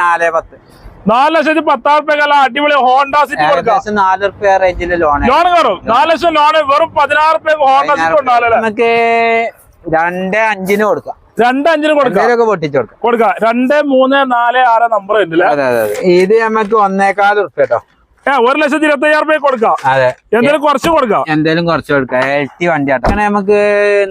നാല് പത്ത്. നാല് ലക്ഷത്തി പത്താറ് റുപ്യ അടിപൊളി ഹോണ്ട സിറ്റി കൊടുക്കാം. നാല് റുപ്യ റേഞ്ചിൽ ലോൺ ലോൺ കയറും. നാല് ലക്ഷം ലോൺ വെറും പതിനാറ് റുപ്യ ഹോണ്ട സിറ്റി ഉണ്ടാവില്ല നമുക്ക് രണ്ട് അഞ്ചിന് കൊടുക്കാം. രണ്ട് അഞ്ചിന് കൊടുക്കാം. പൊട്ടിച്ചു കൊടുക്കാം. കൊടുക്കാം. രണ്ട് മൂന്ന് നാല് ആറ് നമ്പർ ഇത് നമുക്ക് ഒന്നേകാൽ റുപ്യ കേട്ടോ. ഒരു ലക്ഷത്തി ഇരുപത്തി അയ്യായിരം രൂപ കൊടുക്കാം. അതെ. എന്തെങ്കിലും കുറച്ച് കൊടുക്കാം. എന്തായാലും കുറച്ച് കൊടുക്കാം. എൽ വണ്ടി ആട്ടോ. അങ്ങനെ നമുക്ക്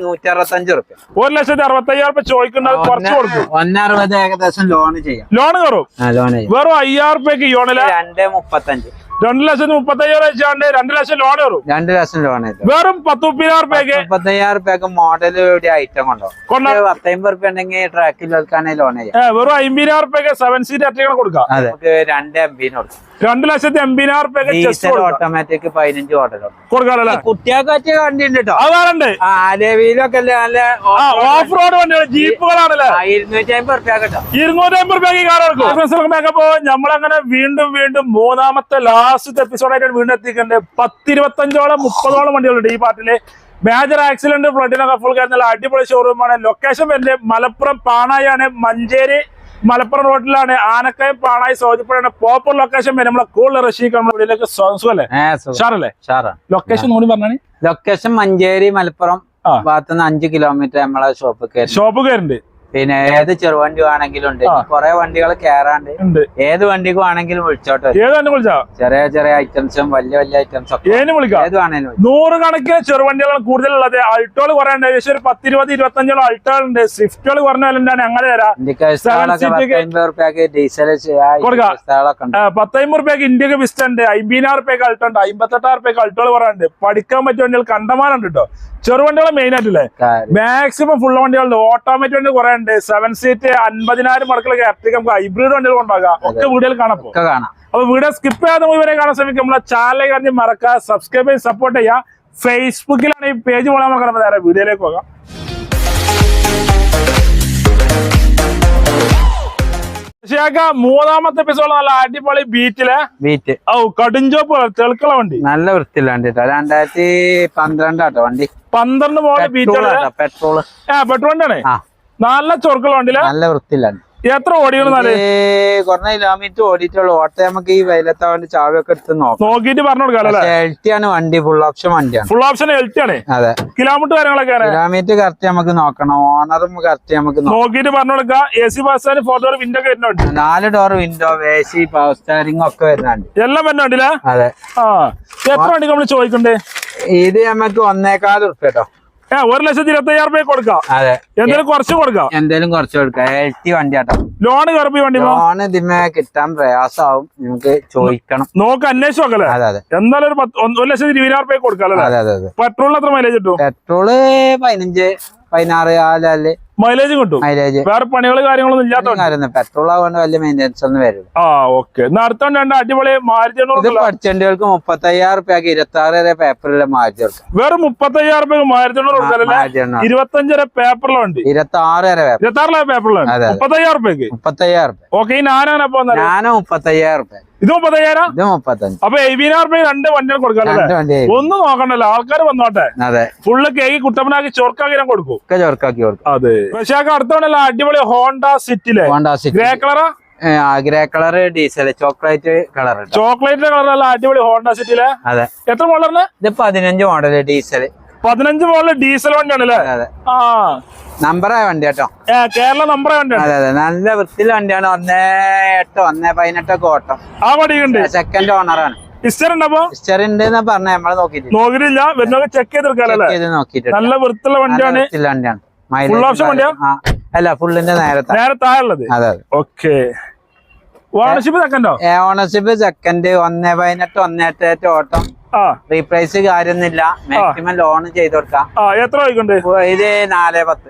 നൂറ്റി അറുപത്തഞ്ച് റുപ്യ. ഒരു ലക്ഷത്തി അറുപത്തി അയ്യായിരം റുപ്യ ചോദിക്കുന്നത് കുറച്ച് കൊടുക്കും. ഒന്നറുപത് ഏകദേശം ലോൺ ചെയ്യാം. ലോൺ കയറും. ലോൺ വെറും അയ്യായിരം റുപ്യക്ക് യോണിൽ രണ്ട് മുപ്പത്തഞ്ച്. രണ്ടു ലക്ഷത്തി മുപ്പത്തി അയ്യായിരം വെച്ചാണ്ട് രണ്ടു ലക്ഷം ലോൺ വരും രണ്ടു ലക്ഷം ലോൺ വെറും പത്ത് മുപ്പതിനായിരം റുപ്യക്ക് മുപ്പത്തയ്യായിരം റുപ്യക്ക് മോഡൽ ഐറ്റം കൊണ്ടോ പത്തമ്പത് റുപ്യ ഉണ്ടെങ്കിൽ ട്രാക്കിൽ വെക്കാനേ ലോൺ ചെയ്യാം. വെറും അമ്പതിനായിരം റുപ്യക്ക് സെവൻ സീറ്റ് അറ്റ കൊടുക്കാം. നമുക്ക് രണ്ട് എം ബിന് കൊടുക്കാം. രണ്ട് ലക്ഷത്തി എൺപതിനായിരം കൊടുക്കാം. ഓട്ടോമാറ്റിക് പതിനഞ്ച് ഞമ്മളങ്ങനെ കുട്ടികൾക്ക് നല്ല ഓഫ് റോഡ് വണ്ടികൾ ജീപ്പുകളാണല്ലേ? ഇരുന്നൂറ്റി അമ്പത് റുപ്യ കേട്ടോ ഇരുന്നൂറ്റി അമ്പത് രൂപയ്ക്ക് കാർ എടുക്കും മേക്കപ്പോ നമ്മളങ്ങനെ വീണ്ടും വീണ്ടും മൂന്നാമത്തെ ലാസ്റ്റ് എപ്പിസോഡായിട്ട് വീണ്ടും എത്തിക്കുന്നുണ്ട് പത്തിരുപത്തഞ്ചോളം മുപ്പതോളം വണ്ടികളുണ്ട് ഈ പാർട്ടിൽ മേജർ ആക്സിഡന്റ് ഫ്ലഡിനൊക്കെ ഫുൾ കാര്യങ്ങൾ അടിപൊളി ഷോറൂമാണ് ലൊക്കേഷൻ വരുന്നത് മലപ്പുറം പാണായാണ് മഞ്ചേരി മലപ്പുറം റോഡിലാണ് ആനക്കയം പാണായി സോജിപ്പുഴയുടെ പോപ്പർ ലൊക്കേഷൻ വരെ. നമ്മളെ കൂടുതൽ റഷീഖ് നമ്മുടെ വീട്ടിലേക്ക് സുഖല്ലേ? ഷാറല്ലേ ലൊക്കേഷൻ കൂടി പറഞ്ഞാണ് ലൊക്കേഷൻ മഞ്ചേരി മലപ്പുറം. ഭാഗത്തുനിന്ന് അഞ്ച് കിലോമീറ്റർ നമ്മളെ ഷോപ്പ് കയറി ഷോപ്പ് കയറുണ്ട് പിന്നെ ഏത് ചെറുവണ്ടി വേണമെങ്കിലും ഉണ്ട്. കൊറേ കുറെ വണ്ടികൾ കേറാണ്ട്. ഏത് വണ്ടിക്ക് വേണമെങ്കിലും വിളിച്ചോട്ടെ. ഏത് തന്നെ വിളിച്ചാ? ചെറിയ ചെറിയ ഐറ്റംസും വലിയ വലിയ ഐറ്റംസും ഒക്കെ. വിളിക്കാം? ഏത് വേണേലും നൂറ് കണക്കിന് ചെറുവണ്ടികളാണ് കൂടുതലുള്ളത്. അൾട്ടോൾ കുറെ ഉണ്ട് ഏകദേശം ഒരു പത്തിരുപത് ഇരുപത്തഞ്ചോളം അൾട്ടോൾ ഉണ്ട് സ്വിഫ്റ്റുകൾ കുറഞ്ഞാലും അങ്ങനെ തരാം. ഡീസൽ പത്തമ്പത് റുപ്യക്ക് ഇന്ത്യയ്ക്ക് ബിസ്റ്റ് ഉണ്ട്. അമ്പതിനായിരം റുപ്യക്ക് അൾട്ടോ ഉണ്ട്. അമ്പത്തെട്ടായിരം റുപ്യക്ക് അൾട്ടോൾ ഉണ്ട് പഠിക്കാൻ പറ്റിയ വണ്ടികൾ കണ്ടമാനുണ്ട് കേട്ടോ ചെറുവണ്ടികൾ മെയിൻ ആയിട്ടില്ലേ? മാക്സിമം ഫുൾ വണ്ടികളുണ്ട്. ഓട്ടോമാറ്റിക് വണ്ടി കുറെ ഉണ്ട്. സെവൻ സീറ്റ് അൻപതിനായിരം മടക്കുള്ള ഇറക്കി നമുക്ക് ഹൈബ്രിഡ് വണ്ടികൾ കൊണ്ടാകാം ഒക്കെ വീടുകൾ കാണപ്പോ കാണാം. അപ്പൊ വീഡിയോ സ്കിപ്പ് ചെയ്യാതെ ഇവരെ കാണാൻ ശ്രമിക്കും. നമ്മളെ ചാനൽ കഴിഞ്ഞ് മറക്കുക സബ്സ്ക്രൈബ് ചെയ്ത് സപ്പോർട്ട് ചെയ്യുക. ഫേസ്ബുക്കിലാണ് ഈ പേജ് പോകാൻ നമുക്ക് നേരെ വീഡിയോയിലേക്ക് പോകാം. മൂന്നാമത്തെ എപ്പിസോഡ് നല്ല അടിപൊളി ബീറ്റിൽ ബീറ്റ് ഓ കടുഞ്ചോപ്പ് തെളുക്കള വണ്ടി. നല്ല വൃത്തിയിലാണ് വണ്ടി രണ്ടായിരത്തി പന്ത്രണ്ടാട്ടോ വണ്ടി. പന്ത്രണ്ട് പോലെ ബീറ്റ് പെട്രോൾ ആ പെട്രോൾ വണ്ടിയാണ്. ആ. നല്ല ചൊറുക്കള വണ്ടിയിൽ? നല്ല വൃത്തിയിലാണ്. എത്ര ഓടിക്കണം നാല് കുറഞ്ഞ കിലോമീറ്റർ ഓടിയിട്ടുള്ളൂ. ഓട്ടം നമുക്ക് ഈ വെയിലത്തെ വണ്ടി ചാവിയൊക്കെ എടുത്ത് നോക്കാം. നോക്കിയിട്ട് പറഞ്ഞു കൊടുക്കാം അല്ലേ? ആണ് വണ്ടി. ഫുൾ ഓപ്ഷൻ വണ്ടിയാണ്. ഫുൾ ഓപ്ഷൻ ആണ്. അതെ. കിലോമീറ്റർ കാര്യങ്ങളൊക്കെ കിലോമീറ്റർ കറക്റ്റ് നമുക്ക് നോക്കണം. ഓണറും കറക്റ്റ് നമുക്ക് നോക്കിട്ട് നോക്കിയിട്ട് പറഞ്ഞു കൊടുക്കാം. A C power four door window ഒക്കെ വരുന്നുണ്ട്. നാല് door window A C power steering ഒക്കെ വരുന്നുണ്ട്. എല്ലാം വരുന്നുണ്ടല്ലേ? അതെ. ആ. എത്ര വണ്ടി നമ്മൾ ചോദിക്കണ്ടേ? ഇത് നമുക്ക് ഒന്നേക്കാൾ ഉറുപ്പ്യ കേട്ടോ. ഒരു ലക്ഷത്തി ഇരുപത്തി അയ്യായിരം രൂപ കൊടുക്കാം. അതെ. എന്തേലും കുറച്ച് കൊടുക്കാം. എന്തേലും കുറച്ച് കൊടുക്കാം. എൽ ടി വണ്ടി ആട്ടോ ലോൺ കയറി വണ്ടി ലോൺ ഇതിമേ കിട്ടാൻ പ്രയാസമാവും നമുക്ക് ചോദിക്കണം. നോക്ക് അന്വേഷിച്ച് നോക്കല്ലേ അതെ അതെ. എന്തായാലും ഒരു പത്ത് ഒരു ലക്ഷത്തി ഇരുപതിനായിരം രൂപ കൊടുക്കാം അല്ലേ? അതെ അതെ അതെ പെട്രോളിന് എത്ര മൈലേജ് കിട്ടും? പെട്രോൾ പതിനഞ്ച് പതിനാറ് കാലല്ലേ മൈലേജ് കിട്ടും. മൈലേജ് വേറെ പണികൾ കാര്യങ്ങളൊന്നും ഇല്ലാത്ത പെട്രോൾ ആവേണ്ട വലിയ മെയിന്റെനൻസ് ഒന്നും വരും ആ ഓക്കെ അടുത്ത രണ്ട് അടിപൊളി മാരുതി പഠിച്ചവണ്ടികൾക്ക് മുപ്പത്തി അയ്യായിരം റുപ്യക്ക് ഇരുപത്തി ആറ് വരെ പേപ്പറിലെ മാറ്റി വേറെ മുപ്പത്തി അയ്യായിരം രൂപ മാരുതി എണ്ണ ഇരുപത്തഞ്ചര പേപ്പറിലുണ്ട് ഇരുപത്തി ആറ് വരെ ഇരുപത്തി ആറിലെ പേപ്പറിലുണ്ട്. മുപ്പത്തി അയ്യായിരം റുപ്യക്ക്? മുപ്പത്തി അയ്യായിരം റുപ്യ ഓക്കെ വന്നത്. ഞാനും മുപ്പത്തി അയ്യായിരം റുപ്യ. ഇത് മുപ്പത്തയ്യായിരം അപ്പൊ റുപ്യ രണ്ട് വണ്ടികൾ കൊടുക്കാം ഒന്ന് നോക്കണ്ടല്ലോ ആൾക്കാർ വന്നോട്ടെ. അതെ. ഫുള്ള് കേക്ക് കുട്ടപ്പനാക്കി ചോർക്കാക്കി ഞാൻ കൊടുക്കും. ചോർക്കാക്കി കൊടുക്കും. അതെ. പക്ഷേ അടിപൊളി ഹോണ്ട സിറ്റിലെ ഹോണ്ട സിറ്റി. ഗ്രേ കളറാ grey colour diesel chocolate colour chocolate കളറല്ല അടിപൊളി ഹോണ്ട സിറ്റിലെ അതെ. എത്ര മോഡലാണ് ഇത് പതിനഞ്ച് മോഡൽ ഡീസൽ പതിനഞ്ച് മോഡൽ ഡീസൽ വണ്ടിയാണ് അല്ലേ ആ. നമ്പറായ വണ്ടി കേട്ടോ. കേരള നമ്പറായ വണ്ടിയാണ്. അതെ അതെ. നല്ല വൃത്തിയുള്ള വണ്ടിയാണ്. ഒന്നേ എട്ടോ ഒന്നേ പതിനെട്ടൊക്കെ ഓട്ടം. ആ വണ്ടിയുണ്ട് സെക്കൻഡ് ഓണറാണ് പറഞ്ഞ. നമ്മളെ നോക്കിട്ട് നോക്കിയിട്ടില്ല. വരുന്നൊക്കെ ചെക്ക് ചെയ്ത് നോക്കിട്ട് നല്ല വൃത്തിയുള്ള വണ്ടിയാണ്. വണ്ടിയാണ്. Full option വണ്ടിയാ? അല്ല ഫുള്ളിന്റെ നേരത്തെ നേരെ താഴെയുള്ളത്. അതെ അതെ. ഓക്കെ ഓണർഷിപ്പ് സെക്കൻഡോ ഓണർഷിപ്പ് സെക്കൻഡ് ഒന്ന് പതിനെട്ട് ഒന്ന് എട്ട് എട്ട് ഓട്ടം. റീപ്രൈസ് കാര്യമൊന്നുമില്ല. മാക്സിമം ലോൺ ചെയ്ത് കൊടുക്കാം. എത്ര ആയിക്കൊണ്ട് ഇത് നാല് പത്ത്.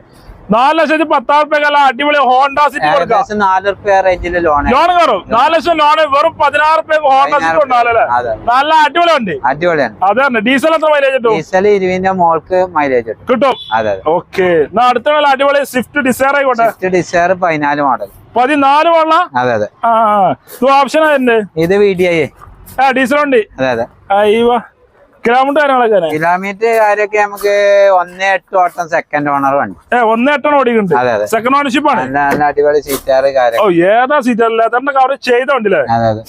നാല് ലക്ഷത്തി പത്താം റുപ്യ അടിപൊളി ഹോണ്ട സിറ്റി നാല് റുപ്യ റേഞ്ചിൽ ലോൺ ലോൺ കയറും നാല് ലക്ഷം ലോൺ വെറും പതിനാറ് റുപ്യ ഹോണ്ട സിറ്റി ഉണ്ടാവില്ലേ നല്ല അടിപൊളി ഉണ്ട് അടിപൊളിയാണ്. അതെ ഡീസൽ എത്ര മൈലേജ് കിട്ടും? ഡീസൽ ഇരുവിന്റെ മോൾക്ക് മൈലേജ് കിട്ടും. കിട്ടും. അതെ ഓക്കെ അടുത്ത അടിപൊളി സ്വിഫ്റ്റ് ഡിസയർ ആയിക്കോട്ടെ. സ്വിഫ്റ്റ് ഡിസയർ പതിനാല് മോഡൽ പതിനാല് വെള്ള അതെ അതെ. ഓപ്ഷൻ ഇത് വി ഡി ഐ ആ ഡീസൽ ഉണ്ട്. അതെ അതെ. കിലോമീറ്റർ കാര്യങ്ങളൊക്കെ കിലോമീറ്റർ കാര്യമൊക്കെ നമുക്ക് ഒന്നേ എട്ട് ഓട്ടം സെക്കൻഡ് ഓണർ വേണ്ടി. ഏ ഒന്നേ എട്ടാണ് ഓടിക്കുന്നുണ്ട്. അതെ അതെ. സെക്കൻഡ് ഓണർഷിപ്പ് ആണ്. നല്ല അടിപൊളി സീറ്റാറ് കാര്യം ഓ ഏതാ സീറ്റ് അല്ല എത്ര കവർ ചെയ്തോണ്ടില്ലേ അതെ അതെ.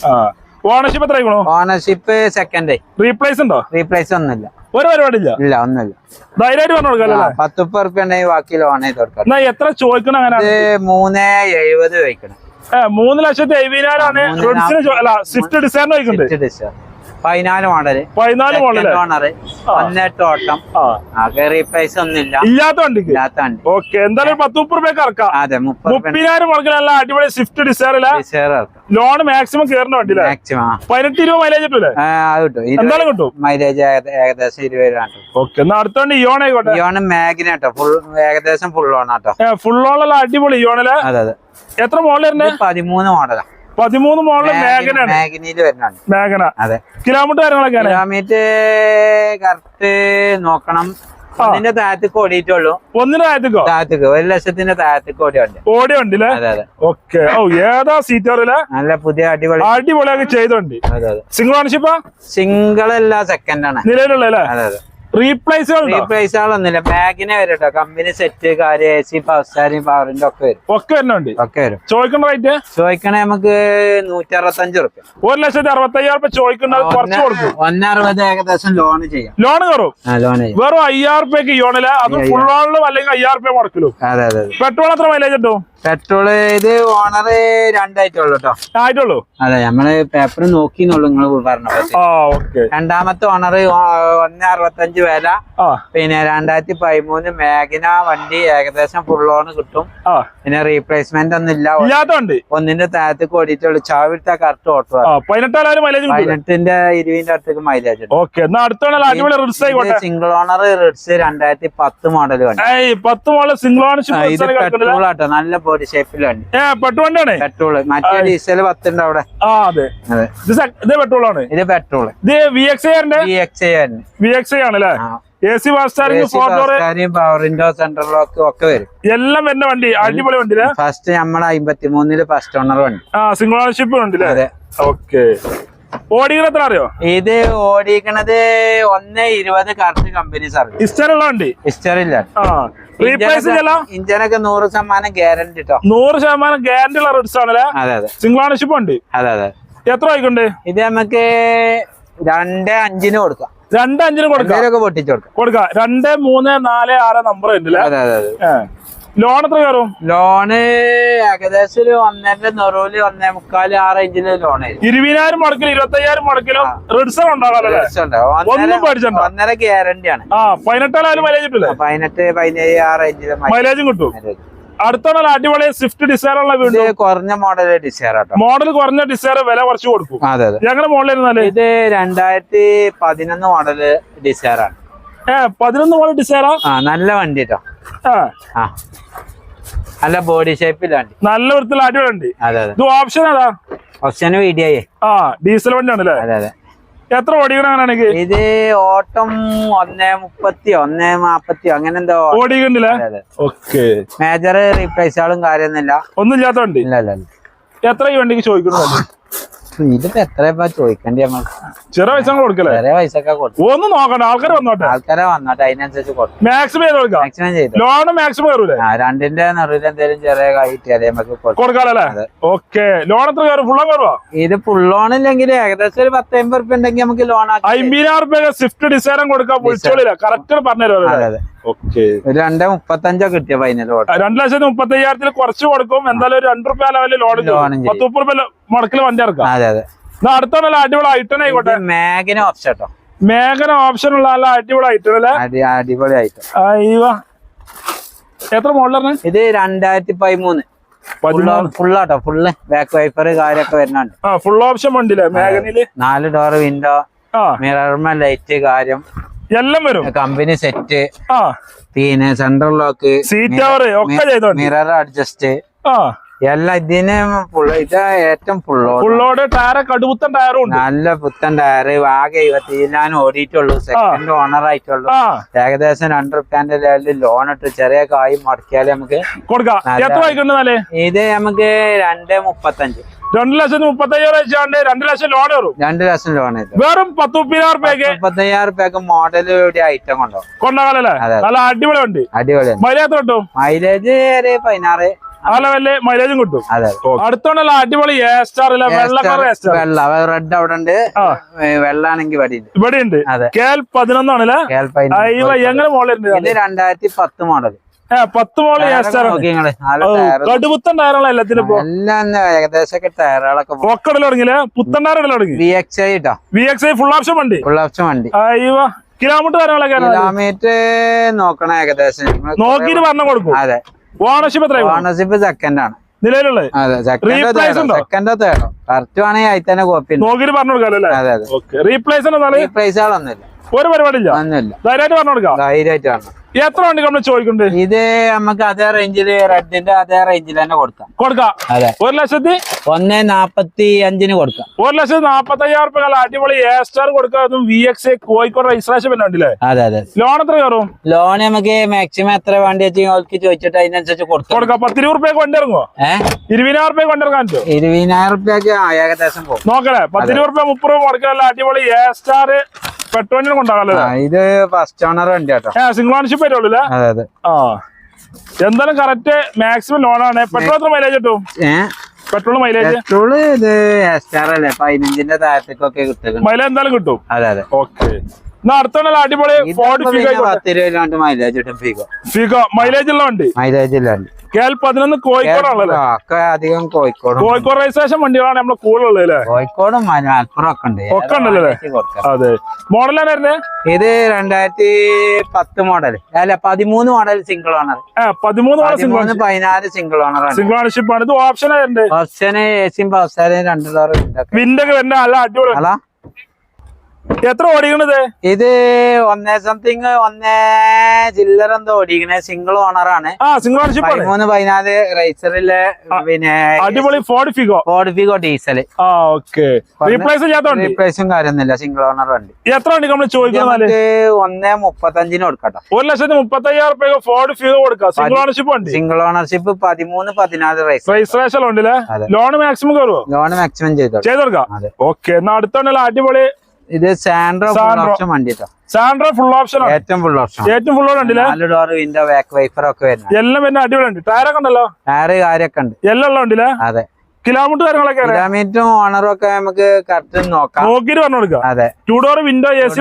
ഓണർഷിപ്പ് എത്ര ഓണർഷിപ്പ് സെക്കൻഡ് റീപ്ലേസ് ഉണ്ടോ? റീപ്ലേസ് ഒന്നുമില്ല. ഒരു പരിപാടിയില്ല? ഇല്ല ഒന്നുമില്ല. ധൈര്യമായിട്ട് പറഞ്ഞു കൊടുക്കാം അല്ലേ പത്ത് മുപ്പത് റുപ്യ ഉണ്ടെങ്കിൽ ബാക്കി ലോൺ ചെയ്ത് കൊടുക്കാം. എന്നാ എത്ര ചോദിക്കണം അങ്ങനെ മൂന്ന് എഴുപത് വയ്ക്കണം ഏ മൂന്ന് ലക്ഷത്തി എഴുപതിനായിരമാണ് സ്വിഫ്റ്റ് ഡിസൈൻ ചോദിക്കുന്നുണ്ട് പതിനാല് മോഡൽ പതിനാല് മോഡൽ ഓട്ടം. റീപ്ലേസ് ഒന്നുമില്ല. ഇല്ലാത്ത വണ്ടിക്ക്? ഇല്ലാത്ത വണ്ടി. ഓക്കെ എന്തായാലും പത്ത് മുപ്പത് രൂപയ്ക്ക് ഇറക്കാം. അതെ മുപ്പത് മുപ്പതിനായിരം മുടക്കിലല്ല അടിപൊളി സ്വിഫ്റ്റ് ഡിസൈറില്ല ലോൺ മാക്സിമം കയറുന്ന വണ്ടിയില്ലേ? മാക്സിമം പതിനെട്ട് രൂപ മൈലേജ് കിട്ടൂലേ അത് കിട്ടും. എന്തായാലും കിട്ടും? മൈലേജ് ഏകദേശം ഇരുപത് രൂപ ഓക്കെ എന്നാ അടുത്തോണ്ട് ഇയോൺ ആയിക്കോട്ടെ. ഇയോൺ മാഗിനാട്ടോ ഫുൾ ഏകദേശം ഫുൾ ഓണാട്ടോ ഫുൾ ഓണല്ല അടിപൊളി ഇയോണിൽ അതെ അതെ. എത്ര മോഡൽ പതിമൂന്ന് മോഡലാ പതിമൂന്ന് മോഡൽ മേഘനാണ് മാഗിനിയിൽ വരുന്നുണ്ട് മേഘന അതെ. കിലോമീറ്റർ കാര്യങ്ങളൊക്കെയാണ് കിലോമീറ്റർ കറക്റ്റ് നോക്കണം. അതിന്റെ താഴത്തേക്ക് ഓടിയിട്ടുള്ളൂ ഒന്നിന്റെ താഴത്തേക്കോ? താഴത്തേക്ക്. ഒരു ലക്ഷത്തിന്റെ താഴത്തേക്ക് ഓടിയുണ്ട്. ഓടിയുണ്ട് ഓക്കെ. ഓ ഏതാ സീറ്റ് അറിയില്ല നല്ല പുതിയ അടിപൊളി അടിപൊളിയാക്കി ചെയ്തോണ്ട്. സിംഗിൾ ഓണർഷിപ്പാ സിംഗിൾ അല്ല സെക്കൻഡ് ആണ്. നിലവിലുള്ള അതെ അതെ. ഉണ്ടോ റീപ്ലേസ് ആളൊന്നുമില്ല ബാഗിനെ വരും കേട്ടോ കമ്പനി സെറ്റ് കാര്യം എ സി പവർ സ്റ്റാരിങ് പവറിന്റെ ഒക്കെ വരും. ഒക്കെ വരുന്നുണ്ട്. ഒക്കെ വരും. ചോദിക്കണ റേറ്റ് ചോദിക്കണേ നമുക്ക് നൂറ്റി അറുപത്തഞ്ച് റുപ്യ ഒരു ലക്ഷത്തി രൂപ ചോദിക്കുന്നത് കുറച്ച് കൊടുക്കും. ഒന്നറുപത് ഏകദേശം ലോൺ ചെയ്യാം. ലോൺ കയറും ലോൺ വെറും അയ്യായിരം റുപ്യക്ക് ഇയോണിൽ അത് ഫുൾ ഓണിലും അല്ലെങ്കിൽ അയ്യായിരം റുപ്യ മുടക്കലും. അതെ അതെ പെട്രോൾ എത്ര മൈലേജ് കിട്ടും? പെട്രോൾ ഇത് ഓണർ രണ്ടായിട്ടുള്ളൂ കേട്ടോ. ആയിട്ടുള്ളൂ അതെ നമ്മൾ പേപ്പർ നോക്കിന്നുള്ളൂ നിങ്ങൾ പറഞ്ഞത്. ആ രണ്ടാമത്തെ ഓണർ ഒന്ന് അറുപത്തഞ്ച് വില. പിന്നെ രണ്ടായിരത്തി പതിമൂന്ന് മേഘന വണ്ടി ഏകദേശം ഫുൾ ഓൺ കിട്ടും. പിന്നെ റീപ്ലേസ്മെന്റ് ഒന്നും ഇല്ല. ഒന്നിന്റെ താഴത്തേക്ക് ഓടിയിട്ടുള്ളൂ. ചാവിടുത്ത കറക്റ്റ് ഓട്ടോ പതിനെട്ടിന്റെ ഇരുപതിന്റെ അടുത്തേക്ക് മൈലേജ് സിംഗിൾ ഓണർ റിഡ്സ് രണ്ടായിരത്തി പത്ത് മോഡൽ വണ്ടി. പത്ത് മോഡൽ സിംഗിൾ ഓണർ ഇത് പെട്രോൾ ആട്ടോ. നല്ല ബോഡി ഷേപ്പിൽ വണ്ടി. പെട്രോൾ പെട്രോൾ മറ്റേ ഡീസൽ പത്തുണ്ട് അവിടെ. ഇത് പെട്രോൾ ആണ്? ഇത് പെട്രോൾ ഇത് വി എക്സ് ഈ എക്സ് ആണ് V A C four door power window central lock ഒക്കെ വരും. എല്ലാം വരുന്ന വണ്ടി അടിപൊളി വണ്ടി ഫസ്റ്റ് നമ്മുടെ അമ്പത്തി മൂന്നിൽ ഫസ്റ്റ് ഓണർ വണ്ടി. ആ സിംഗിൾ ഓണർഷിപ്പ് അതെ. ഓക്കെ അറിയോ? ഇത് ഓടിക്കണത് ഒന്ന് ഇരുപത് കറക്റ്റ് കമ്പനി സർവീസ് ഇഷ്ടമുള്ള വണ്ടി? ചെയ്യല ഇഞ്ചനൊക്കെ നൂറ് ശതമാനം ഗ്യാരണ്ടി കേട്ടോ നൂറ് ശതമാനം ഗ്യാരണ്ടി ഉള്ള റിഡ്സ് ആണല്ലേ? അതെ അതെ. സിംഗിൾ ഓണർഷിപ്പ് ഉണ്ട് അതെ അതെ. എത്ര ആയിക്കൊണ്ട്? ഇത് നമുക്ക് രണ്ട് അഞ്ചിന് കൊടുക്കാം. രണ്ട് അഞ്ചിന് കൊടുക്കാം പൊട്ടിച്ചു കൊടുക്കാം. കൊടുക്കാം. രണ്ട് മൂന്ന് നാല് ആറ് നമ്പർ ഉണ്ടല്ലേ ലോൺ എത്ര കയറും? ലോണ് ഏകദേശം ഒരു ഒന്നര നെറൂൽ ഒന്നേ മുക്കാൽ ആറ് ഇഞ്ചിന് ലോൺ ഇരുപതിനായിരം മുടക്കിലും ഇരുപത്തി അയ്യായിരം മുടക്കിലും റിഡ്സൺ പേടിച്ചണ്ട. ഒന്നര ഗ്യാരണ്ടി ആണ്. ആ പതിനെട്ടായാലും മൈലേജ് കിട്ടില്ലേ പതിനെട്ട് പതിനേഴ് ആറ് ഇഞ്ചിലും മൈലേജും കിട്ടും. അടുത്താണ് അടിപൊളി സ്വിഫ്റ്റ് ഡിസൈർ ഉള്ള വീട് കുറഞ്ഞ മോഡൽ ഡിസൈർ മോഡൽ കുറഞ്ഞ ഡിസൈർ വില കുറച്ച് കൊടുക്കും. അതെ അതെ. ഞങ്ങളുടെ മോഡലിൽ ഇത് രണ്ടായിരത്തി പതിനൊന്ന് മോഡൽ ഡിസൈർ ആണ്. ഏ പതിനൊന്ന് മോഡൽ ഡിസൈറാ ആ? നല്ല വണ്ടി കേട്ടോ ആ. ആ. നല്ല ബോഡി ഷേപ്പിൽ വണ്ടി. നല്ല വൃത്തിയുള്ള അടിപൊളി അതെ ഇത് ഓപ്ഷൻ ഏതാ? ഓപ്ഷൻ വീഡിയോ ആ ഡീസൽ വണ്ടി ആണല്ലേ അതെ അതെ. എത്ര ഓടിക്കണം അങ്ങനെയാണെങ്കിൽ ഇത്? ഓട്ടം ഒന്നേ മുപ്പത്തിയോ ഒന്നേ നാപ്പത്തിയോ അങ്ങനെ എന്തോ ഓടിക്കണ്ടില്ലേ? ഓക്കെ. മേജർ റീപ്ലേസുകളും കാര്യമൊന്നുമില്ല. ഒന്നും ഇല്ലാത്ത വണ്ടി ഇല്ല ഇല്ല. എത്ര ഈ വണ്ടിക്ക് ചോദിക്കണമല്ലോ ഇതിപ്പോ എത്ര ചോദിക്കണ്ടേ ചെറിയ പൈസ കൊടുക്കല്ലേ? ചെറിയ പൈസ ഒക്കെ ഒന്നും നോക്കണ്ട ആൾക്കാർ വന്നോട്ടെ. ആൾക്കാരെ വന്നോട്ടെ അതിനനുസരിച്ച് മാക്സിമം ചെയ്തു ലോൺ മാക്സിമം കയറൂലേ രണ്ടിന്റെ നെറിയിൽ എന്തെങ്കിലും ചെറിയ കിട്ടിയാലേ നമുക്ക് ഓക്കെ ലോൺ എത്ര കയറും? ഫുള്ളം കയറുവാ? ഇത് ഫുൾ ലോൺ ഇല്ലെങ്കിൽ ഏകദേശം ഒരു പത്ത് അമ്പത് റുപ്യ ഉണ്ടെങ്കിൽ നമുക്ക് ലോൺ ആക്കി അമ്പതിനായിരം റുപ്യ സ്വിഫ്റ്റ് ഡിസൈറും കൊടുക്കാൻ വിളിച്ചോളില്ല. കറക്റ്റ് പറഞ്ഞു അതെ തരുമല്ലോ അതെ ഓക്കെ രണ്ടേ മുപ്പത്തഞ്ചോ കിട്ടിയ ഫൈനൽ രണ്ട് ലക്ഷത്തി മുപ്പത്തി അയ്യായിരത്തിൽ കുറച്ച് കൊടുക്കും. എന്തായാലും ഒരു രണ്ട് റുപ്യ ലെവലിൽ ലോൺ. പത്ത് മുപ്പത് റുപ്യ മുടക്കിൽ വണ്ടി ഇറക്കാം അതെ അതെ. എന്നാ അടിപൊളി ഐറ്റം ആയിക്കോട്ടെ. മേഘന ഓപ്ഷൻ കേട്ടോ മേഘന ഓപ്ഷൻ ഉള്ള നല്ല അടിപൊളി ഐറ്റം അല്ലേ? അടിപൊളി ഐറ്റം അയ്യോ എത്ര മോഡലാണ് ഇത് രണ്ടായിരത്തി പതിമൂന്ന്. ഫുള്ളാട്ടോ ഫുള്ള് ബാക്ക് വൈപ്പർ കാര്യൊക്കെ വരുന്നുണ്ട്. ഫുൾ ഓപ്ഷൻ മേഘനയിൽ നാല് ഡോർ വിൻഡോ മിറർമ ലൈറ്റ് കാര്യം. എല്ലാം വരും. കമ്പനി സെറ്റ് പിന്നെ central lock seat mirror adjust എല്ലാം ഇതിന് full- ഇതാ ഏറ്റവും ഫുള്ളോ ഫുള്ളോട് ടയറ് ടയറും ഉണ്ട്. നല്ല പുത്തൻ ടയറ് ആകെ ഇരുപത്തിനാൻ ഓടിയിട്ടുള്ളൂ. സെക്കൻഡ് ഓണർ ആയിട്ടുള്ളൂ. ഏകദേശം രണ്ട് റുപ്യാന്റെ ലെവലിൽ ലോൺ ഇട്ട് ചെറിയ കായ് മുടക്കിയാൽ നമുക്ക് കൊടുക്കാം. ഇത് നമുക്ക് രണ്ട് മുപ്പത്തഞ്ച്. രണ്ട് ലക്ഷത്തി മുപ്പത്തയ്യായിരം വെച്ചാണ്ട് രണ്ട് ലക്ഷം ലോൺ വരും രണ്ട് ലക്ഷം ലോൺ വേറും പത്ത് മുപ്പതിനായിരം രൂപയ്ക്ക് മുപ്പത്തയ്യായിരം റുപ്യക്ക് മോഡൽ ഐറ്റം കൊണ്ടോ കൊണ്ടാകാലല്ലേ. നല്ല അടിപൊളി ഉണ്ട് അടിപൊളി മൈലേജ് കിട്ടും മൈലേജ് ഒരു പതിനാറ്. ആ ലെവലിൽ മൈലേജും കിട്ടും. അതെ അടുത്തോണ്ടല്ല അടിപൊളി എ സ്റ്റാർ ഇല്ല വെള്ള കളർ എ സ്റ്റാർ വെള്ള റെഡ് അവിടെ ഉണ്ട്. വെള്ളാണെങ്കിൽ വെള്ളാണെങ്കി ഇവിടെ ഉണ്ട് ഇവിടെ ഉണ്ട്. അതെ. K L പതിനൊന്നാണല്ലേ? കേൾപ്പ അയ്യോ എങ്ങനെ മോളിലുണ്ട് ഇത് രണ്ടായിരത്തി പത്ത് മോഡൽ പത്ത് കടുപുത്തൻ എല്ലാത്തിനും തന്നെ ഏകദേശം ടയറുകളൊക്കെ പൊക്കടൽ തുടങ്ങിയില്ലേ? പുത്തൻ ടയർ ഇടൽ തുടങ്ങി. വി എക്സ് ഐ കേട്ടോ V X I full option വണ്ടി. ഫുൾ ഓപ്ഷൻ വണ്ടി. അയ്യോ കിലോമീറ്റർ കാര്യങ്ങളൊക്കെ കിലോമീറ്റർ നോക്കണം ഏകദേശം. നോക്കിയിട്ട് പറഞ്ഞു കൊടുക്കും. അതെ. ഓണർഷിപ്പ് സെക്കൻഡ് ആണ്. നിലവിലുള്ളത്? സെക്കൻഡോ തേർഡോ? കറക്റ്റ് വേണമെങ്കിൽ അതിൽ തന്നെ കോപ്പി നോക്കിയിട്ട് പറഞ്ഞു റീപ്ലേസ് പ്രൈസുകളൊന്നുമില്ല ഒരു പരിപാടിയില്ല? ഒന്നുമില്ല. ധൈര്യമായിട്ട് പറഞ്ഞു കൊടുക്കാം. ധൈര്യമായിട്ട് എത്ര വണ്ടി നമ്മൾ ചോദിക്കുന്നുണ്ട്? ഇത് നമുക്ക് അതേ റേഞ്ചിൽ റെഡിന്റെ അതേ റേഞ്ചിൽ തന്നെ കൊടുക്കാം. കൊടുക്കാം. അതെ. ഒരു ലക്ഷത്തി? ഒന്ന് നാപ്പത്തി അഞ്ചിന് കൊടുക്കാം. ഒരു ലക്ഷത്തി നാപ്പത്തി അയ്യായിരം റുപ്യ അടിപൊളി എ സ്റ്റാർ കൊടുക്കാതും വി എക്സ് കോഴിക്കോട് രജിസ്ട്രേഷൻ പിന്നെ ഉണ്ടല്ലേ അതെ അതെ. ലോൺ എത്ര കയറും? ലോൺ നമുക്ക് മാക്സിമം എത്ര വേണ്ടി വെച്ച് ഓൾക്ക് ചോദിച്ചിട്ട് അതിനനുസരിച്ച് കൊടുക്കാം. കൊടുക്കാം. പത്തിരുപത് റുപ്യക്ക് കൊണ്ടിറങ്ങോ ഇരുപതിനായിരം റുപ്യ കൊണ്ടിറങ്ങാൻ ഇരുപതിനായിരം റുപ്യക്ക് ഏകദേശം പോകും. നോക്കണേ പത്തിരുപത് റുപ്യ മുപ്പത് രൂപ കൊടുക്കാനുള്ള അടിപൊളി എ സ്റ്റാർ പെട്രോളിന് കൊണ്ടാകാല്ലേ ഇത് ഫസ്റ്റ് ഓണർ വണ്ടി കേട്ടോ സിംഗിൾ ഓണർഷിപ്പ് വരുള്ളൂ അതെ അതെ. ആ. എന്തായാലും കറക്റ്റ് മാക്സിമം ലോൺ ആണ്. പെട്രോൾ എത്ര മൈലേജ് കിട്ടും? പെട്രോൾ മൈലേജ് പെട്രോൾ ഇത് പതിനഞ്ചിന്റെ താഴത്തേക്കൊക്കെ കിട്ടും. മൈലേജ് എന്തായാലും കിട്ടും. അതെ അതെ. ഓക്കെ എന്നാ അടുത്തുള്ള അടിപൊളി ഫോർഡ് ഇതാകുമ്പോ ഫിഗോ പിന്നെ പത്ത് രൂപയിലോണ്ട് മൈലേജ് ഫിഗോ ഫിഗോ മൈലേജ് ഉള്ള വണ്ടി? മൈലേജ് ഇല്ലാണ്ട് കെ എൽ പതിനൊന്ന് കോഴിക്കോടാണല്ലേ അധികം കോഴിക്കോടും കോഴിക്കോട് രജിസ്ട്രേഷൻ വണ്ടികളാണ് നമ്മളെ കൂടുതലുള്ളത് അല്ലേ? കോഴിക്കോടും മലപ്പുറം ഒക്കെ ഉണ്ട്. ഒക്കെ ഉണ്ടല്ലോ അല്ലേ? അതെ. മോഡലാണ് വരുന്നത് ഇത് രണ്ടായിരത്തി പത്ത് മോഡൽ അല്ല പതിമൂന്ന് മോഡൽ സിംഗിൾ ഓണർ പതിമൂന്ന് മോഡൽ സിംഗിൾ പതിമൂന്ന് പതിനാല് സിംഗിൾ ഓണർ ആണ്. സിംഗിൾ ഓണർഷിപ്പ് ആണ്. ഇത് ഓപ്ഷൻ ഓപ്ഷന് എസിയും പവസാരും രണ്ടു ഡോർ വിൻഡൊക്കെ വരുന്ന. നല്ല അടിപൊളി. അല്ല? എത്ര ഓടിക്കണത്? ഇത് ഒന്നേ സംതിങ് ഒന്നേ ചില്ലറ എന്തോ ഓടിക്കണേ. സിംഗിൾ ഓണർ ആണ്. ആ സിംഗിൾ ഓണർഷിപ്പ് പതിമൂന്ന് പതിനാല് റേസറിൽ പിന്നെ അടിപൊളി Ford Figo Ford Figo diesel ആ ഓക്കെ റീപ്ലേസ് റീപ്ലേസും കാര്യമൊന്നുമില്ല. സിംഗിൾ ഓണർ വണ്ടി എത്ര വണ്ടി നമ്മൾ ചോദിക്കുന്നത് ഒന്നേ മുപ്പത്തഞ്ചിന് കൊടുക്കട്ടെ. ഒരു ലക്ഷത്തി മുപ്പത്തി അയ്യായിരം റുപ്യ ഫോർഡ് ഫിഗോ കൊടുക്കാം സിംഗിൾ ഓണർഷിപ്പ് ഉണ്ട്. സിംഗിൾ ഓണർഷിപ്പ് പതിമൂന്ന് പതിനാല് റേസ് രജിസ്ട്രേഷൻ ഉണ്ടല്ലേ? ലോൺ മാക്സിമം കയറുമോ ലോൺ മാക്സിമം ചെയ്തോ ചെയ്ത് കൊടുക്കാം. അതെ. ഓക്കെ എന്നാ അടുത്തുണ്ടല്ലോ അടിപൊളി ഇത് സാൻഡ്രോ ഫുൾ ഓപ്ഷൻ വണ്ടിട്ടോ. സാൻഡ്രോ ഫുൾ ഓപ്ഷൻ ഏറ്റവും ഫുൾ ഓപ്ഷൻ ഏറ്റവും ഫുൾ ഉണ്ടല്ലേ? നാല് ഡോർ വിൻഡോ ബാക്ക് വൈഫർ ഒക്കെ വരുന്നത് എല്ലാം പിന്നെ അടിപൊളി ഉണ്ട് ടയറൊക്കെ ഉണ്ടല്ലോ? ടയർ കാര്യൊക്കെ ഉണ്ട്. എല്ലാം ഉണ്ടല്ലേ അതെ. കിലോമീറ്റർ കാര്യങ്ങളൊക്കെ കിലോമീറ്ററും ഓണറും ഒക്കെ നമുക്ക് കറക്റ്റ് നോക്കാം. നോക്കിട്ട് പറഞ്ഞു കൊടുക്കാം. അതെ. Two door window A C